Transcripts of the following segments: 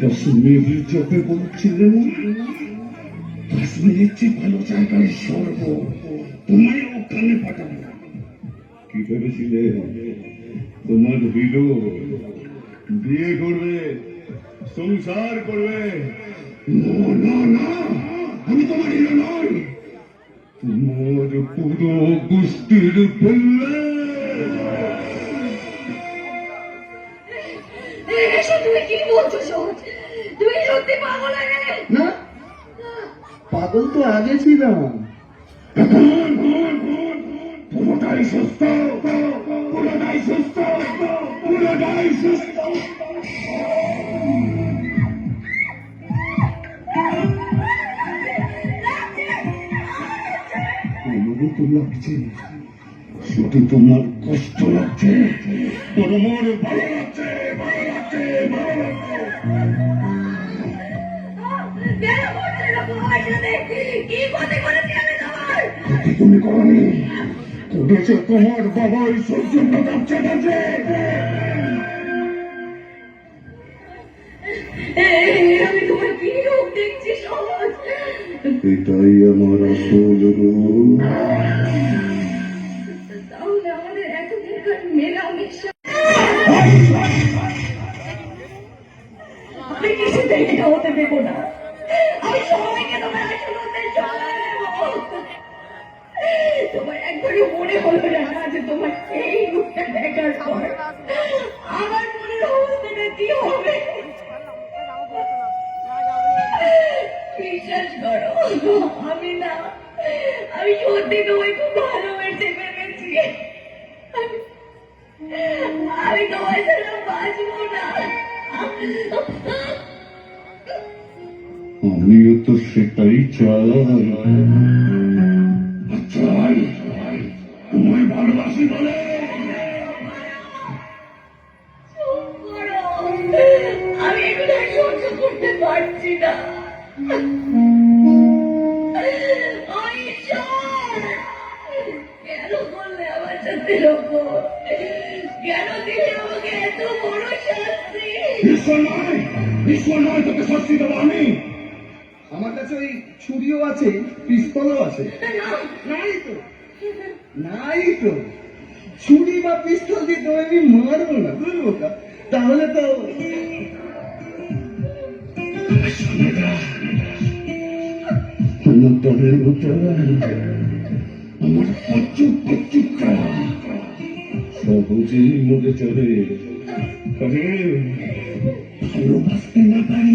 কাশ্মীরি চোখে বলছিলেন কাশ্মীরের চেয়ে ভালো জায়গায় স্বর্গ তোমায় ওখানে পাঠাবো। কি ভেবেছিলে? তোমার হিরো বিয়ে করবে, সংসার করবে। না আমি তোমার হিরো নই। তোমার পুরো গোষ্ঠীর ফেললে এসব তুমি কি বলছো তুমি সত্যি পাগল হয়ে গেলে? না পাগল তো আগে ছিলাম। পুরোটাই সুস্থ পুরোটাই সুস্থ পুরোটাই সুস্থ। তো লাগছে শুধু তোমার কষ্ট লাগছে তোর মন ভালো তুমি করনি। করেছে তোমার বাবাই সৌজন্য কাঁপছে কাঁপছে এই, আমি তোমার কি রূপ দেখছি সহজ এটাই আমার আসল রূপ। তাহলে আমাদের এতদিনকার মেলামেশা দেবো না। আমি সবাইকে তোমার তোমার একবারও মনে হলো তোমার এই রূপটা দেখার পর আমার কি হবে? বিশ্বাস করো, আমি না, আমি সত্যি তোমায় খুব ভালোবেসে ফেলেছি। আমি- তোমার ছাড়া বাঁচবো না। আমিও তো সেটাই চাই চাই তোমায় ভালোবাসি বলে আমি এগুলো সহ্য করতে পারছি না ঈশ্বর! কেন করলে আমার সাথে এরকম? কেন দিলে আমাকে এত বড় শাস্তি ঈশ্বর নয় ঈশ্বর নয় তোকে শাস্তি দেবো আমি ছুরিও আছে পিস্তলও আছে। নাই তো। নাই তো। ছুরি বা পিস্তল দিয়ে তো আমি মারবো না বুঝব তাহলে তো দলের মতো আমার প্রচুর প্রচুর সহজেই মরে চলে। ভালোবাসতে না পারি।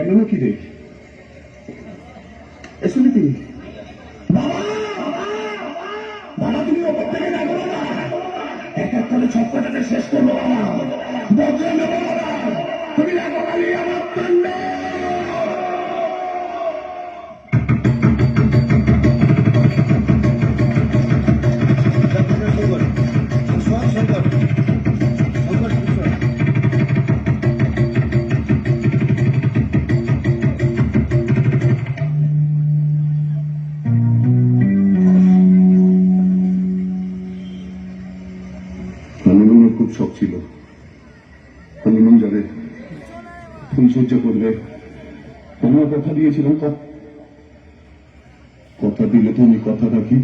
মরে গেল নাকি রে এ তুমি বাবা তুমি ওপর থেকে দেখো বাবা এক এক করে ছক্কাটাকে শেষ করব, বাবা। বদলে নেব, বাবা। তুমি দেখো খালি আমার কাণ্ড ছিল। হানিমুন যাবে ফুলসজ্জা করবে আমরা কথা দিয়েছিলাম কথা দিলে তুমি কথা রাখি।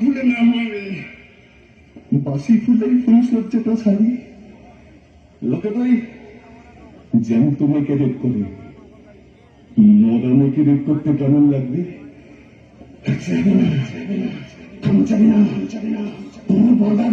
ফুলে না ফুলে করতে কেমন লাগবে? যাবে না আমি জানি না জানি না তোমার বর্দা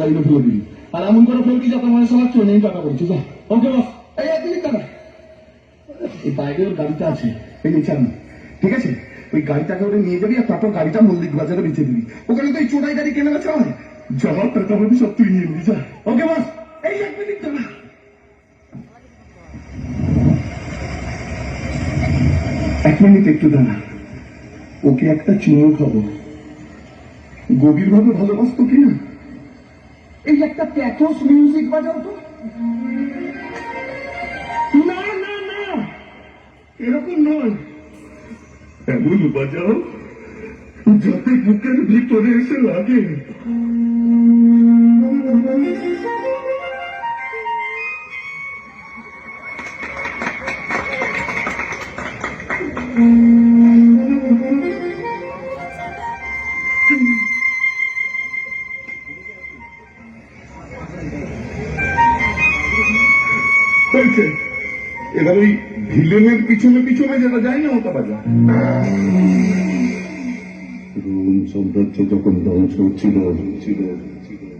লাইনে দিবি। আর এমন করে ফেলবি যাতে আমার সবার টাকা করছি যা। ওকে এই এক মিনিট এই ওর গাড়িটা আছে, এই ঠিক আছে? ওই গাড়িটাকে ওটা নিয়ে যাবি আর তারপর গাড়িটা মল্লিক বাজারে বেঁচে দিবি। ওখানে তো এই গাড়ি কেনা সব তুই নিয়ে নিবি, যা। ওকে এই, এক মিনিট এক মিনিট একটু দাঁড়া। ওকে একটা চুমু খাব গভীরভাবে ভালোবাসতো কিনা? এই একটা প্যাথোস মিউজিক বাজাও তো। না না না। এরকম নয়। এমন বাজাও যাতে বুকের ভিতরে এসে লাগে। হয়েছে পিছনে পিছনে যেটা যায় না ওটা বাজা রোম সাম্রাজ্য যখন ধ্বংস ছিল ছিল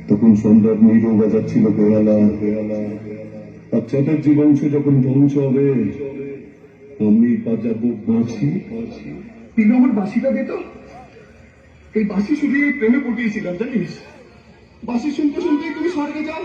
তখন সম্রাট বাজাচ্ছিল বংশ যখন ধ্বংস হবে আমি বাজাবো বাঁশি। তিনি আমার বাসিটা দিত এই বাসি শুনিয়ে প্রেমে পটিয়েছিলাম জানিস? বাসি শুনতে শুনতেই তুমি স্বর্গে যাও।